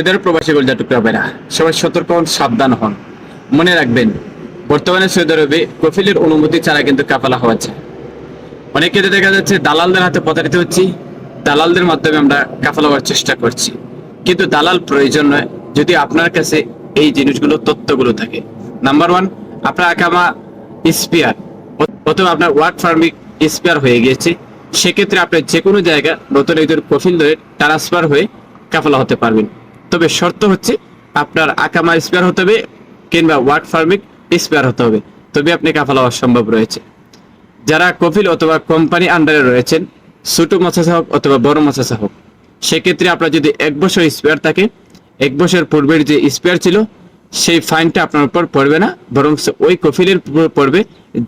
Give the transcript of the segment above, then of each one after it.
এদের প্রবাসী পর্যটক না। সবাই সতর্ক হন, সাবধান হন। মনে রাখবেন, বর্তমানে সৌদি আরবে কফিলের অনুমতি ছাড়া কিন্তু কাফালা হওয়া যায়। অনেক ক্ষেত্রে দেখা যাচ্ছে দালালদের হাতে প্রতারিত হচ্ছি, দালালদের মাধ্যমে আমরা কাফালা হওয়ার চেষ্টা করছি। কিন্তু দালাল প্রয়োজন নয়, যদি আপনার কাছে এই জিনিসগুলো, তথ্যগুলো থাকে। নাম্বার ওয়ান আপনার আকামা স্পিয়ার অথবা আপনার ওয়ার্ক ফার্মিং স্পিয়ার হয়ে গিয়েছে। সেক্ষেত্রে আপনি যে কোনো জায়গা নতুন একজন কফিল ধরে ট্রান্সফার হয়ে কাফালা হতে পারবেন। তবে শর্ত হচ্ছে আপনার আকামা স্পেয়ার হতে হবে কিংবা ওয়ার্ক ফার্মিক স্পেয়ার হতে হবে। তবে আপনি কাফালা হওয়া সম্ভব রয়েছে। যারা কফিল অথবা কোম্পানি আন্ডারে রয়েছেন, ছোট মাছাসা হোক অথবা বড় মাছাসা হোক, সেক্ষেত্রে আপনার যদি এক বছর স্পেয়ার থাকে, এক বছর পূর্বের যে স্পেয়ার ছিল, সেই ফাইনটা আপনার উপর পড়বে না, বরং ওই কফিলের উপর পড়বে,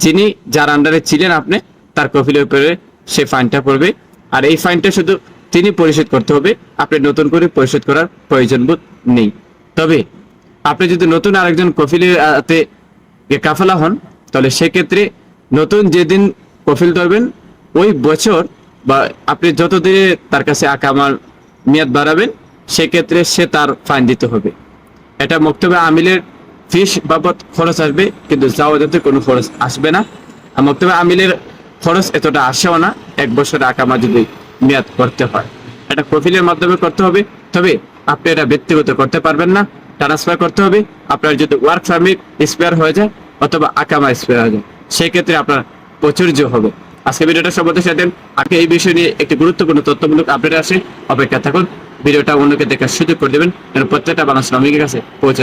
যিনি যার আন্ডারে ছিলেন আপনি, তার কফিলের উপরে সেই ফাইনটা পড়বে। আর এই ফাইনটা শুধু তিনি পরিশোধ করতে হবে। আপনি নতুন করে পরিশোধ করার প্রয়োজন বোধ নেই। তবে আপনি যদি নতুন আরেকজন কফিলের হাতে কাফালা হন, তাহলে সেক্ষেত্রে নতুন যেদিন কফিল ধরবেন, ওই বছর বা আপনি যতদিনে তার কাছে আকামার মেয়াদ বাড়াবেন, সেক্ষেত্রে সে তার ফাইন দিতে হবে। এটা মক্তবে আমিলের ফিস বাবদ খরচ আসবে, কিন্তু জাওয়াজাতে কোনো খরচ আসবে না। আর মক্তবে আমিলের খরচ এতটা আসেও না, এক বছর আকামা যদি মেয়াদ করতে হয়। এটা কফিলের মাধ্যমে করতে হবে। তবে আপনি এটা ব্যক্তিগত করতে পারবেন না। ট্রান্সফার করতে হবে। আপনার যদি ওয়ার্ক পারমিট এক্সপায়ার হয়ে যায় অথবা আকামা এক্সপায়ার হয়ে যায়, সেক্ষেত্রে আপনার প্রচুর্য হবে। আজকে ভিডিওটা সম্বন্ধে সাথে আজকে এই বিষয় নিয়ে একটি গুরুত্বপূর্ণ তথ্যমূলক আপডেট আসে। অপেক্ষা থাকুন। ভিডিওটা অন্যকে দেখার সুযোগ করে দেবেন। প্রত্যেকটা বাংলা শ্রমিকের কাছে পৌঁছে